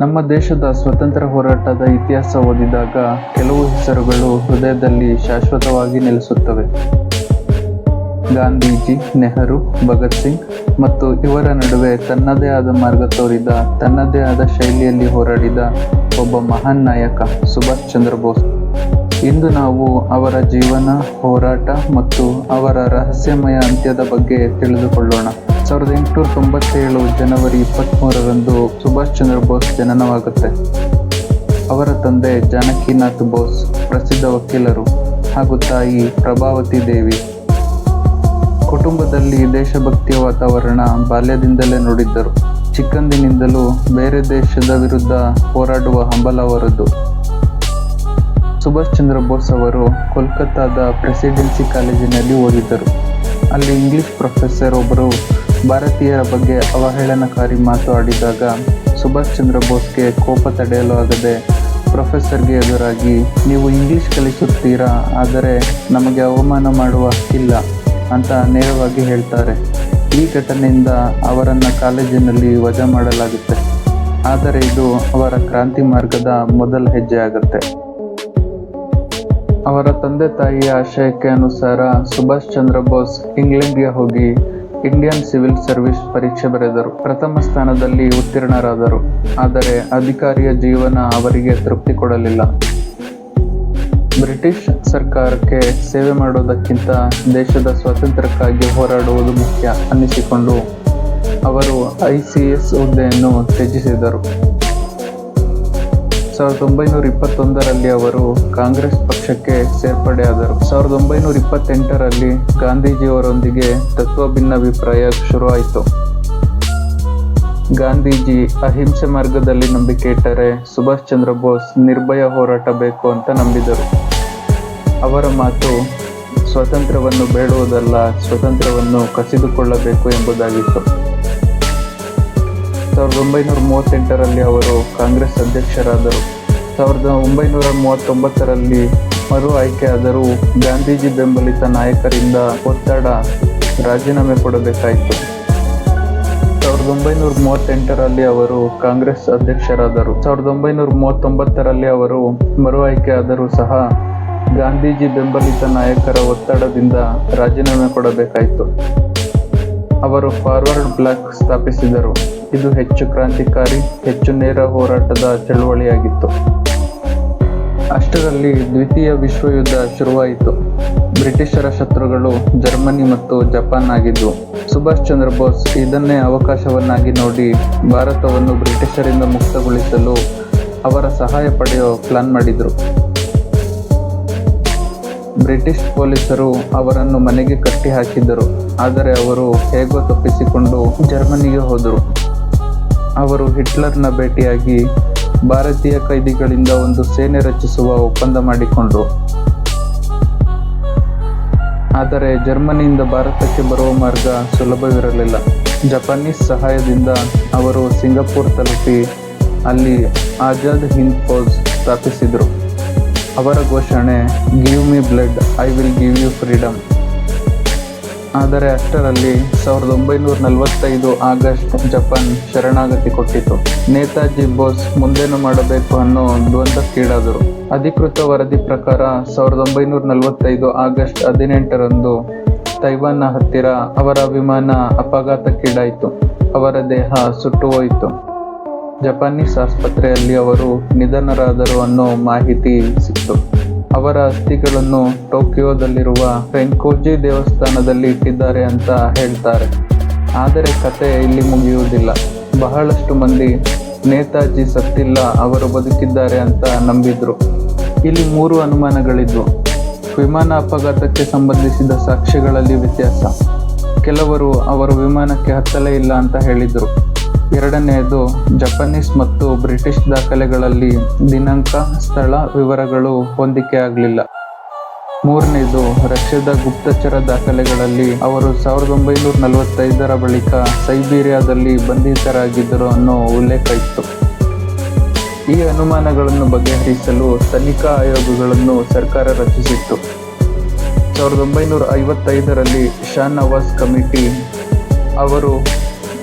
ನಮ್ಮ ದೇಶದ ಸ್ವತಂತ್ರ ಹೋರಾಟದ ಇತಿಹಾಸ ಓದಿದಾಗ ಕೆಲವು ಹೆಸರುಗಳು ಹೃದಯದಲ್ಲಿ ಶಾಶ್ವತವಾಗಿ ನೆಲೆಸುತ್ತವೆ. ಗಾಂಧೀಜಿ, ನೆಹರು, ಭಗತ್ ಸಿಂಗ್ ಮತ್ತು ಇವರ ನಡುವೆ ತನ್ನದೇ ಆದ ಮಾರ್ಗ ತೋರಿದ, ತನ್ನದೇ ಆದ ಶೈಲಿಯಲ್ಲಿ ಹೋರಾಡಿದ ಒಬ್ಬ ಮಹಾನ್ ನಾಯಕ ಸುಭಾಷ್ ಚಂದ್ರ ಬೋಸ್. ಇಂದು ನಾವು ಅವರ ಜೀವನ, ಹೋರಾಟ ಮತ್ತು ಅವರ ರಹಸ್ಯಮಯ ಅಂತ್ಯದ ಬಗ್ಗೆ ತಿಳಿದುಕೊಳ್ಳೋಣ. ಸಾವಿರದ ಎಂಟುನೂರ ತೊಂಬತ್ತೇಳು ಜನವರಿ ಇಪ್ಪತ್ತ್ಮೂರರಂದು ಸುಭಾಷ್ ಚಂದ್ರ ಬೋಸ್ ಜನನವಾಗುತ್ತೆ. ಅವರ ತಂದೆ ಜಾನಕಿನಾಥ್ ಬೋಸ್ ಪ್ರಸಿದ್ಧ ವಕೀಲರು ಹಾಗೂ ತಾಯಿ ಪ್ರಭಾವತಿ ದೇವಿ. ಕುಟುಂಬದಲ್ಲಿ ದೇಶಭಕ್ತಿಯ ವಾತಾವರಣ ಬಾಲ್ಯದಿಂದಲೇ ನೋಡಿದ್ದರು. ಚಿಕ್ಕಂದಿನಿಂದಲೂ ಬೇರೆ ದೇಶದ ವಿರುದ್ಧ ಹೋರಾಡುವ ಹಂಬಲ ಅವರದ್ದು ಸುಭಾಷ್ ಚಂದ್ರ ಬೋಸ್ ಅವರು ಕೋಲ್ಕತ್ತಾದ ಪ್ರೆಸಿಡೆನ್ಸಿ ಕಾಲೇಜಿನಲ್ಲಿ ಓದಿದ್ದರು. ಅಲ್ಲಿ ಇಂಗ್ಲಿಷ್ ಪ್ರೊಫೆಸರ್ ಒಬ್ಬರು ಭಾರತೀಯರ ಬಗ್ಗೆ ಅವಹೇಳನಕಾರಿ ಮಾತು ಆಡಿದಾಗ ಸುಭಾಷ್ ಚಂದ್ರ ಬೋಸ್ಗೆ ಕೋಪ ತಡೆಯಲು ಆಗದೆ ಪ್ರೊಫೆಸರ್ಗೆ ಎದುರಾಗಿ, ನೀವು ಇಂಗ್ಲಿಷ್ ಕಲಿಸುತ್ತೀರಾ? ಆದರೆ ನಮಗೆ ಅವಮಾನ ಮಾಡುವ ಹಕ್ಕಿಲ್ಲ ಅಂತ ನೇರವಾಗಿ ಹೇಳ್ತಾರೆ. ಈ ಘಟನೆಯಿಂದ ಅವರನ್ನು ಕಾಲೇಜಿನಲ್ಲಿ ವಜಾ ಮಾಡಲಾಗುತ್ತೆ. ಆದರೆ ಇದು ಅವರ ಕ್ರಾಂತಿ ಮಾರ್ಗದ ಮೊದಲ ಹೆಜ್ಜೆ ಆಗುತ್ತೆ. ಅವರ ತಂದೆ ತಾಯಿಯ ಆಶಯಕ್ಕೆ ಅನುಸಾರ ಸುಭಾಷ್ ಚಂದ್ರ ಬೋಸ್ ಇಂಗ್ಲೆಂಡ್ಗೆ ಹೋಗಿ ಇಂಡಿಯನ್ ಸಿವಿಲ್ ಸರ್ವಿಸ್ ಪರೀಕ್ಷೆ ಬರೆದರು. ಪ್ರಥಮ ಸ್ಥಾನದಲ್ಲಿ ಉತ್ತೀರ್ಣರಾದರು. ಆದರೆ ಅಧಿಕಾರಿಯ ಜೀವನ ಅವರಿಗೆ ತೃಪ್ತಿ ಕೊಡಲಿಲ್ಲ. ಬ್ರಿಟಿಷ್ ಸರ್ಕಾರಕ್ಕೆ ಸೇವೆ ಮಾಡುವುದಕ್ಕಿಂತ ದೇಶದ ಸ್ವಾತಂತ್ರ್ಯಕ್ಕಾಗಿ ಹೋರಾಡುವುದು ಮುಖ್ಯ ಅನ್ನಿಸಿಕೊಂಡು ಅವರು ಐ ಸಿ ಎಸ್ ಹುದ್ದೆಯನ್ನು ತ್ಯಜಿಸಿದರು. ಸಾವಿರದ ಒಂಬೈನೂರ ಇಪ್ಪತ್ತೊಂದರಲ್ಲಿ ಅವರು ಕಾಂಗ್ರೆಸ್ ಪಕ್ಷಕ್ಕೆ ಸೇರ್ಪಡೆಯಾದರು ಸಾವಿರದ ಒಂಬೈನೂರ ಇಪ್ಪತ್ತೆಂಟರಲ್ಲಿ ಗಾಂಧೀಜಿಯವರೊಂದಿಗೆ ತತ್ವ ಭಿನ್ನಾಭಿಪ್ರಾಯ ಶುರುವಾಯಿತು. ಗಾಂಧೀಜಿ ಅಹಿಂಸೆ ಮಾರ್ಗದಲ್ಲಿ ನಂಬಿಕೆ ಇಟ್ಟರೆ ಸುಭಾಷ್ ಚಂದ್ರ ಬೋಸ್ ನಿರ್ಭಯ ಹೋರಾಟ ಬೇಕು ಅಂತ ನಂಬಿದರು. ಅವರ ಮಾತು ಸ್ವಾತಂತ್ರ್ಯವನ್ನು ಬೇಡುವುದಲ್ಲ, ಸ್ವಾತಂತ್ರ್ಯವನ್ನು ಕಸಿದುಕೊಳ್ಳಬೇಕು ಎಂಬುದಾಗಿತ್ತು. ಸಾವಿರದ ಒಂಬೈನೂರ ಮೂವತ್ತೆಂಟರಲ್ಲಿ ಅವರು ಕಾಂಗ್ರೆಸ್ ಅಧ್ಯಕ್ಷರಾದರು. ಸಾವಿರದ ಒಂಬೈನೂರ ಮೂವತ್ತೊಂಬತ್ತರಲ್ಲಿ ಮರು ಆಯ್ಕೆಯಾದರೂ ಗಾಂಧೀಜಿ ಬೆಂಬಲಿತ ನಾಯಕರಿಂದ ಒತ್ತಡ ರಾಜೀನಾಮೆ ಕೊಡಬೇಕಾಯಿತು. ಸಾವಿರದ ಒಂಬೈನೂರ ಮೂವತ್ತೆಂಟರಲ್ಲಿ ಅವರು ಕಾಂಗ್ರೆಸ್ ಅಧ್ಯಕ್ಷರಾದರು. ಸಾವಿರದ ಒಂಬೈನೂರ ಮೂವತ್ತೊಂಬತ್ತರಲ್ಲಿ ಅವರು ಮರು ಆಯ್ಕೆಯಾದರೂ ಸಹ ಗಾಂಧೀಜಿ ಬೆಂಬಲಿತ ನಾಯಕರ ಒತ್ತಡದಿಂದ ರಾಜೀನಾಮೆ ಕೊಡಬೇಕಾಯಿತು. ಅವರು ಫಾರ್ವರ್ಡ್ ಬ್ಲಾಕ್ ಸ್ಥಾಪಿಸಿದರು. ಇದು ಹೆಚ್ಚು ಕ್ರಾಂತಿಕಾರಿ, ಹೆಚ್ಚು ನೇರ ಹೋರಾಟದ ಚಳುವಳಿಯಾಗಿತ್ತು. ಅಷ್ಟರಲ್ಲಿ ದ್ವಿತೀಯ ವಿಶ್ವ ಯುದ್ಧ ಶುರುವಾಯಿತು. ಬ್ರಿಟಿಷರ ಶತ್ರುಗಳು ಜರ್ಮನಿ ಮತ್ತು ಜಪಾನ್ ಆಗಿದ್ದು ಸುಭಾಷ್ ಚಂದ್ರ ಬೋಸ್ ಇದನ್ನೇ ಅವಕಾಶವನ್ನಾಗಿ ನೋಡಿ ಭಾರತವನ್ನು ಬ್ರಿಟಿಷರಿಂದ ಮುಕ್ತಗೊಳಿಸಲು ಅವರ ಸಹಾಯ ಪಡೆಯೋ ಪ್ಲಾನ್ ಮಾಡಿದರು. ಬ್ರಿಟಿಷ್ ಪೊಲೀಸರು ಅವರನ್ನು ಮನೆಗೆ ಕಟ್ಟಿ ಹಾಕಿದ್ದರು ಆದರೆ ಅವರು ಹೇಗೋ ತಪ್ಪಿಸಿಕೊಂಡು ಜರ್ಮನಿಗೆ ಹೋದರು. ಅವರು ಹಿಟ್ಲರ್ನ ಭೇಟಿಯಾಗಿ ಭಾರತೀಯ ಕೈದಿಗಳಿಂದ ಒಂದು ಸೇನೆ ರಚಿಸುವ ಒಪ್ಪಂದ ಮಾಡಿಕೊಂಡರು. ಆದರೆ ಜರ್ಮನಿಯಿಂದ ಭಾರತಕ್ಕೆ ಬರುವ ಮಾರ್ಗ ಸುಲಭವಿರಲಿಲ್ಲ. ಜಪಾನೀಸ್ ಸಹಾಯದಿಂದ ಅವರು ಸಿಂಗಪುರ್ ತಲುಪಿ ಅಲ್ಲಿ ಆಜಾದ್ ಹಿಂದ್ ಫೌಜ್ ಸ್ಥಾಪಿಸಿದರು. ಅವರ ಘೋಷಣೆ give me blood I will give you freedom ಆದರೆ ಅಷ್ಟರಲ್ಲಿ ಸಾವಿರದ ಒಂಬೈನೂರ ನಲವತ್ತೈದು ಆಗಸ್ಟ್ ಜಪಾನ್ ಶರಣಾಗತಿ ಕೊಟ್ಟಿತು. ನೇತಾಜಿ ಬೋಸ್ ಮುಂದೇನು ಮಾಡಬೇಕು ಅನ್ನೋ ದ್ವಂದ್ವಕ್ಕೀಡಾದರು. ಅಧಿಕೃತ ವರದಿ ಪ್ರಕಾರ ಸಾವಿರದ ಒಂಬೈನೂರ ನಲವತ್ತೈದು ಆಗಸ್ಟ್ ಹದಿನೆಂಟರಂದು ತೈವಾನ್ನ ಹತ್ತಿರ ಅವರ ವಿಮಾನ ಅಪಘಾತಕ್ಕೀಡಾಯಿತು. ಅವರ ದೇಹ ಸುಟ್ಟು ಹೋಯಿತು ಜಪಾನೀಸ್ ಆಸ್ಪತ್ರೆಯಲ್ಲಿ ಅವರು ನಿಧನರಾದರು ಅನ್ನೋ ಮಾಹಿತಿ ಸಿಕ್ತು ಅವರ ಅಸ್ಥಿಗಳನ್ನು ಟೋಕಿಯೋದಲ್ಲಿರುವ ರೆಂಕೋಜಿ ದೇವಸ್ಥಾನದಲ್ಲಿ ಇಟ್ಟಿದ್ದಾರೆ ಅಂತ ಹೇಳ್ತಾರೆ. ಆದರೆ ಕತೆ ಇಲ್ಲಿ ಮುಗಿಯುವುದಿಲ್ಲ. ಬಹಳಷ್ಟು ಮಂದಿ, ನೇತಾಜಿ ಸತ್ತಿಲ್ಲ, ಅವರು ಬದುಕಿದ್ದಾರೆ ಅಂತ ನಂಬಿದ್ರು. ಇಲ್ಲಿ ಮೂರು ಅನುಮಾನಗಳಿದ್ವು. ವಿಮಾನ ಅಪಘಾತಕ್ಕೆ ಸಂಬಂಧಿಸಿದ ಸಾಕ್ಷ್ಯಗಳಲ್ಲಿ ವ್ಯತ್ಯಾಸ. ಕೆಲವರು, ಅವರು ವಿಮಾನಕ್ಕೆ ಹತ್ತಲೇ ಇಲ್ಲ ಅಂತ ಹೇಳಿದರು. ಎರಡನೆಯದು ಜಪಾನೀಸ್ ಮತ್ತು ಬ್ರಿಟಿಷ್ ದಾಖಲೆಗಳಲ್ಲಿ ದಿನಾಂಕ, ಸ್ಥಳ ವಿವರಗಳು ಹೊಂದಿಕೆ ಆಗಲಿಲ್ಲ ಮೂರನೇದು ರಷ್ಯಾದ ಗುಪ್ತಚರ ದಾಖಲೆಗಳಲ್ಲಿ ಅವರು ಸಾವಿರದ ಒಂಬೈನೂರ ನಲವತ್ತೈದರ ಬಳಿಕ ಸೈಬೀರಿಯಾದಲ್ಲಿ ಬಂಧಿತರಾಗಿದ್ದರು ಅನ್ನೋ ಉಲ್ಲೇಖ ಇತ್ತು. ಈ ಅನುಮಾನಗಳನ್ನು ಬಗೆಹರಿಸಲು ತನಿಖಾ ಆಯೋಗಗಳನ್ನು ಸರ್ಕಾರ ರಚಿಸಿತ್ತು. ಸಾವಿರದ ಒಂಬೈನೂರ ಐವತ್ತೈದರಲ್ಲಿ ಶಾ ನವಾಜ್ ಕಮಿಟಿ ಅವರು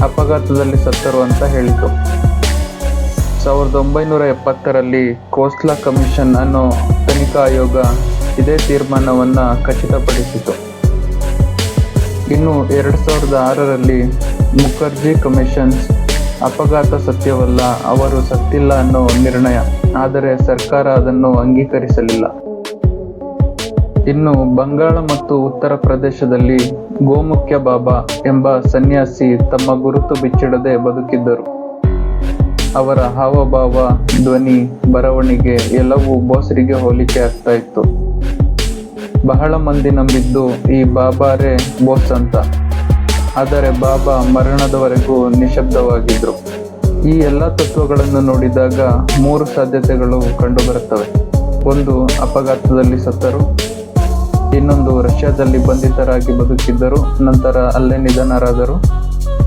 ಅಪಘಾತದಲ್ಲಿ ಸತ್ತರು ಅಂತ ಹೇಳಿತು ಸಾವಿರದ ಒಂಬೈನೂರ ಎಪ್ಪತ್ತರಲ್ಲಿ ಕೋಸ್ಲಾ ಕಮಿಷನ್ ಅನ್ನೋ ತನಿಖಾ ಆಯೋಗ ಇದೇ ತೀರ್ಮಾನವನ್ನು ಖಚಿತಪಡಿಸಿತು ಇನ್ನು ಎರಡು ಸಾವಿರದ ಆರರಲ್ಲಿ ಮುಖರ್ಜಿ ಕಮಿಷನ್ಸ್ ಅಪಘಾತ ಸತ್ಯವಲ್ಲ, ಅವರು ಸತ್ತಿಲ್ಲ ಅನ್ನೋ ನಿರ್ಣಯ. ಆದರೆ ಸರ್ಕಾರ ಅದನ್ನು ಅಂಗೀಕರಿಸಲಿಲ್ಲ. ಇನ್ನು ಬಂಗಾಳ ಮತ್ತು ಉತ್ತರ ಪ್ರದೇಶದಲ್ಲಿ ಗೋಮುಖ್ಯ ಬಾಬಾ ಎಂಬ ಸನ್ಯಾಸಿ ತಮ್ಮ ಗುರುತು ಬಿಚ್ಚಿಡದೆ ಬದುಕಿದ್ದರು. ಅವರ ಹಾವಭಾವ, ಧ್ವನಿ, ಬರವಣಿಗೆ ಎಲ್ಲವೂ ಬೋಸರಿಗೆ ಹೋಲಿಕೆ ಆಗ್ತಾ ಇತ್ತು. ಬಹಳ ಮಂದಿ ನಂಬಿದ್ದು ಈ ಬಾಬಾರೇ ಬೋಸ್ ಅಂತ. ಆದರೆ ಬಾಬಾ ಮರಣದವರೆಗೂ ನಿಶಬ್ದವಾಗಿದ್ದರು ಈ ಎಲ್ಲ ತತ್ವಗಳನ್ನು ನೋಡಿದಾಗ ಮೂರು ಸಾಧ್ಯತೆಗಳು ಕಂಡುಬರುತ್ತವೆ. ಒಂದು, ಅಪಘಾತದಲ್ಲಿ ಸತ್ತರು. ಇನ್ನೊಂದು ರಷ್ಯಾದಲ್ಲಿ ಬಂಧಿತರಾಗಿ ಬದುಕಿದ್ದರು, ನಂತರ ಅಲ್ಲೇ ನಿಧನರಾದರು.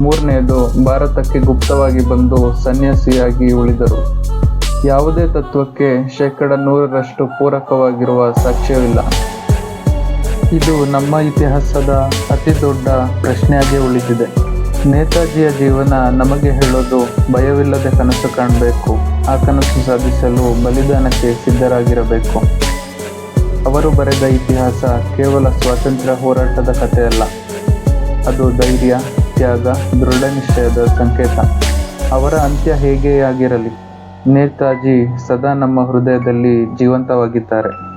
ಮೂರನೆಯದು, ಭಾರತಕ್ಕೆ ಗುಪ್ತವಾಗಿ ಬಂದು ಸನ್ಯಾಸಿಯಾಗಿ ಉಳಿದರು. ಯಾವುದೇ ತತ್ವಕ್ಕೆ ಶೇಕಡ ನೂರರಷ್ಟು ಪೂರಕವಾಗಿರುವ ಸಾಕ್ಷ್ಯವಿಲ್ಲ. ಇದು ನಮ್ಮ ಇತಿಹಾಸದ ಅತಿ ದೊಡ್ಡ ಪ್ರಶ್ನೆಯಾಗಿ ಉಳಿದಿದೆ. ನೇತಾಜಿಯ ಜೀವನ ನಮಗೆ ಹೇಳೋದು ಭಯವಿಲ್ಲದೆ ಕನಸು ಕಾಣಬೇಕು. ಆ ಕನಸು ಸಾಧಿಸಲು ಬಲಿದಾನಕ್ಕೆ ಸಿದ್ಧರಾಗಿರಬೇಕು. ಅವರು ಬರೆದ ಇತಿಹಾಸ ಕೇವಲ ಸ್ವಾತಂತ್ರ್ಯ ಹೋರಾಟದ ಕಥೆಯಲ್ಲ. ಅದು ಧೈರ್ಯ, ತ್ಯಾಗ ದೃಢ ನಿಶ್ಚಯದ ಸಂಕೇತ. ಅವರ ಅಂತ್ಯ ಹೇಗೆ ಆಗಿರಲಿ ನೇತಾಜಿ ಸದಾ ನಮ್ಮ ಹೃದಯದಲ್ಲಿ ಜೀವಂತವಾಗಿದ್ದಾರೆ.